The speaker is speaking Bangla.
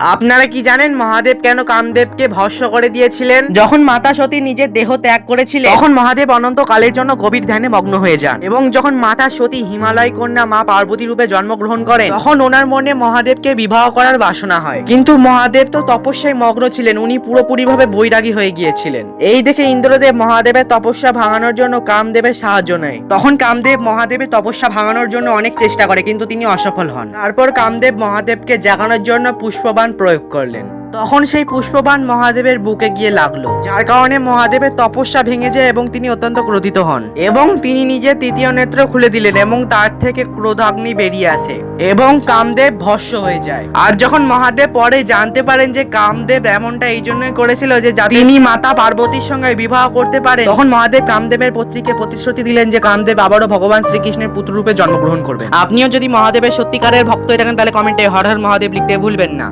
আপনারা কি জানেন মহাদেব কেন কামদেবকে ভস্ম করে দিয়েছিলেন? যখন মাতা সতী নিজের দেহ ত্যাগ করেছিলেন তখন মহাদেব অনন্ত কালের জন্য গভীর ধ্যানে মগ্ন হয়ে যান এবং যখন মাতা সতী হিমালয় কন্যা মা পার্বতী রূপে জন্মগ্রহণ করেন তখন ওনার মনে মহাদেবকে বিবাহ করার বাসনা হয়। কিন্তু মহাদেব তো তপস্যায় মগ্ন ছিলেন উনি পুরোপুরিভাবে বৈরাগী হয়ে গিয়েছিলেন। এই দেখে ইন্দ্রদেব মহাদেবের তপস্যা ভাঙানোর জন্য কামদেবের সাহায্য নেয়। তখন কামদেব মহাদেবের তপস্যা ভাঙানোর জন্য অনেক চেষ্টা করে কিন্তু তিনি অসফল হন। তারপর কামদেব মহাদেবকে জাগানোর জন্য পুষ্পবাণ প্রয়োগ করলেন। তখন সেই পুষ্পবাণ মহাদেবের বুকে গিয়ে লাগল, যার কারণে মহাদেবের তপস্যা ভেঙে যায় এবং তিনি অত্যন্ত ক্রোধিত হন। এবং তিনি নিজের তৃতীয় নেত্র খুলে দিলেন এবং তার থেকে ক্রোধাগ্নি বেরিয়ে আসে এবং কামদেব ভস্য হয়ে যায়। আর যখন মহাদেব পরে জানতে পারেন যে কামদেব এমনটা এই জন্যই করেছিল যে তিনি মাতা পার্বতীর সঙ্গে বিবাহ করতে পারে তখন মহাদেব কামদেবের পত্রিকে প্রতিশ্রুতি দিলেন যে কামদেব আবারও ভগবান শ্রীকৃষ্ণের পুত্র রূপে জন্মগ্রহণ করবে আপনিও যদি মহাদেবের সত্যিকারের ভক্ত হয়ে থাকেন, তাহলে কমেন্টে হর হর মহাদেব লিখতে ভুলবেন না।